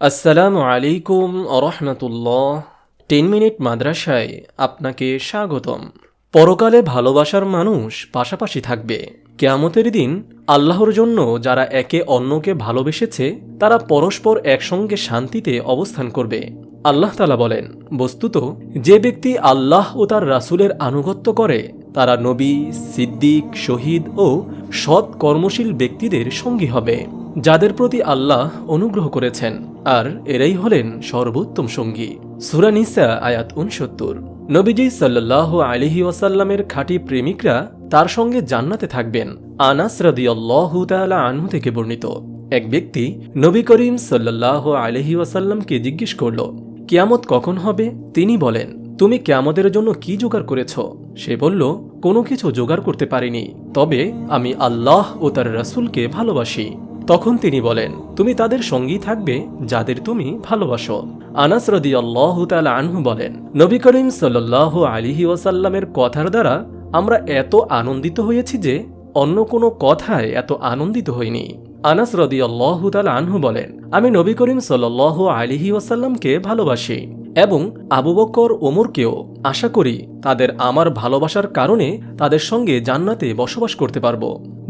আসসালামু আলাইকুম আরহামতুল্লাহ ten minute মাদ্রাসায় আপনাকে স্বাগতম। পরকালে ভালোবাসার মানুষ পাশাপাশি থাকবে। কেয়ামতের দিন আল্লাহর জন্য যারা একে অন্যকে ভালোবেসেছে, তারা পরস্পর একসঙ্গে শান্তিতে অবস্থান করবে। আল্লাহ তালা বলেন, বস্তুত যে ব্যক্তি আল্লাহ ও তার রাসূলের আনুগত্য করে, তারা নবী, সিদ্দিক, শহীদ ও সৎ কর্মশীল ব্যক্তিদের সঙ্গী হবে। যাদের প্রতি আল্লাহ অনুগ্রহ করেছেন, আর এরাই হলেন সর্বোত্তম সঙ্গী। সুরানিসা আয়াত উনসত্তর নবীজি সাল্লাহ আলিহি ওয়াসাল্লামের খাঁটি প্রেমিকরা তার সঙ্গে জান্নাতে থাকবেন, আনাস রাদিয়াল্লাহু তাআলা আনহু থেকে বর্ণিত। এক ব্যক্তি নবী করিম সাল্লাহ আলহি ওয়াসাল্লামকে জিজ্ঞেস করল, কিয়ামত কখন হবে? তিনি বলেন, তুমি কিয়ামতের জন্য কি জোগাড় করেছ? সে বলল, কোনো কিছু জোগাড় করতে পারিনি, তবে আমি আল্লাহ ও তার রাসূলকে ভালোবাসি। তখন তিনি বলেন, তুমি তাদের সঙ্গী থাকবে যাদের তুমি ভালোবাসো। আনাস রদি আল্লাহ আনহু বলেন, নবী করিম সাল্লাহ আলিহি ওয়াসাল্লামের কথার দ্বারা আমরা এত আনন্দিত হয়েছি যে অন্য কোনো কথায় এত আনন্দিত হইনি। আনাস রদি আল্লাহ আনহু বলেন, আমি নবী করিম সাল্লাহ আলিহি ওয়াসাল্লামকে ভালোবাসি। এবং আবু বক্কর ওমরকেও আশা করি তাদের আমার ভালোবাসার কারণে তাদের সঙ্গে জান্নাতে বসবাস করতে পারব।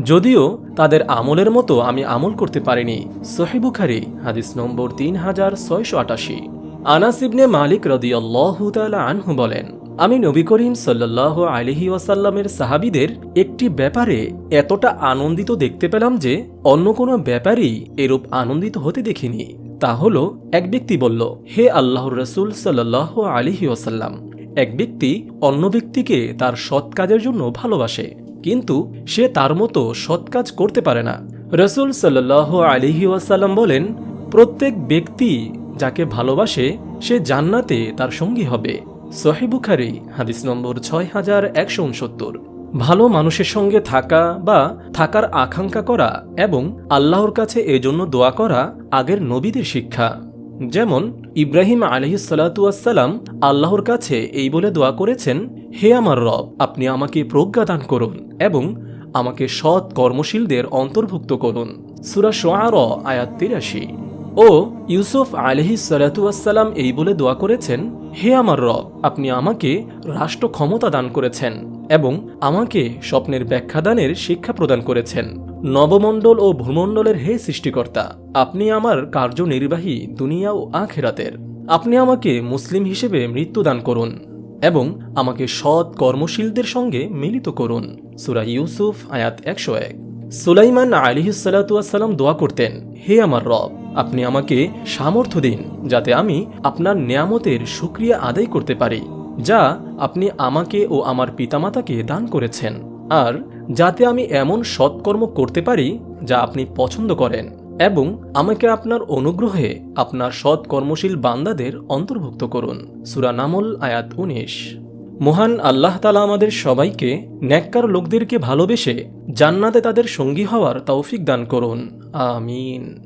যদিও তাদের আমলের মতো আমি আমল করতে পারিনি। সহিবুখারি হাদিস নম্বর তিন হাজার ছয়শো আটাশি। আনাস ইবনে মালিক রদিয়াল্লাহু আনহু বলেন, আমি নবী করিম সাল্লাহ আলিহি ওয়াসাল্লামের সাহাবিদের একটি ব্যাপারে এতটা আনন্দিত দেখতে পেলাম যে অন্য কোনো ব্যাপারেই এরূপ আনন্দিত হতে দেখিনি। তা হল, এক ব্যক্তি বলল, হে আল্লাহর রসুল সাল্লাহ আলিহি ওয়াসাল্লাম, এক ব্যক্তি অন্য ব্যক্তিকে তার সৎ কাজের জন্য ভালোবাসে, কিন্তু সে তার মতো সৎ কাজ করতে পারে না। রসুল সাল্লাহ আলিহি ওয়াসাল্লাম বলেন, প্রত্যেক ব্যক্তি যাকে ভালোবাসে, সে জান্নাতে তার সঙ্গী হবে। সহিবুখারি হাদিস নম্বর ছয় হাজার একশো উনসত্তর। ভালো মানুষের সঙ্গে থাকা বা থাকার আকাঙ্ক্ষা করা এবং আল্লাহর কাছে এজন্য দোয়া করা আগের নবীদের শিক্ষা। যেমন, ইব্রাহিম আলহিসাল্লাতুয়াসাল্লাম আল্লাহর কাছে এই বলে দোয়া করেছেন, হে আমার রব, আপনি আমাকে প্রজ্ঞা দান করুন এবং আমাকে সৎ কর্মশীলদের অন্তর্ভুক্ত করুন। সুরা সোয়ার আয়াত তিরাশি। ও ইউসুফ আলহি সালাতুয়াসাল্লাম এই বলে দোয়া করেছেন, হে আমার রব, আপনি আমাকে রাষ্ট্র ক্ষমতা দান করেছেন। এবং আমাকে স্বপ্নের ব্যাখ্যাদানের শিক্ষা প্রদান করেছেন। নবমণ্ডল ও ভূমণ্ডলের হে সৃষ্টিকর্তা, আপনি আমার কার্যনির্বাহী দুনিয়া ও আখেরাতের। আপনি আমাকে মুসলিম হিসেবে মৃত্যু দান করুন এবং আমাকে সৎ কর্মশীলদের সঙ্গে মিলিত করুন। সুরা ইউসুফ, আয়াত একশো এক। সুলাইমান আলিহিসাল্লাতুয়াসাল্লাম দোয়া করতেন, হে আমার রব, আপনি আমাকে সামর্থ্য দিন যাতে আমি আপনার নিয়ামতের সুক্রিয়া আদায় করতে পারি। যা আপনি আমাকে ও আমার পিতামাতাকে দান করেছেন, আর যাতে আমি এমন সৎকর্ম করতে পারি যা আপনি পছন্দ করেন এবং আমাকে আপনার অনুগ্রহে আপনার সৎ কর্মশীল বান্দাদের অন্তর্ভুক্ত করুন। সুরা নামল, আয়াত উনিশ। মহান আল্লাহ তালা আমাদের সবাইকে ন্যাক্কার লোকদেরকে ভালোবেসে জান্নাতে তাদের সঙ্গী হওয়ার তৌফিক দান করুন। আমিন।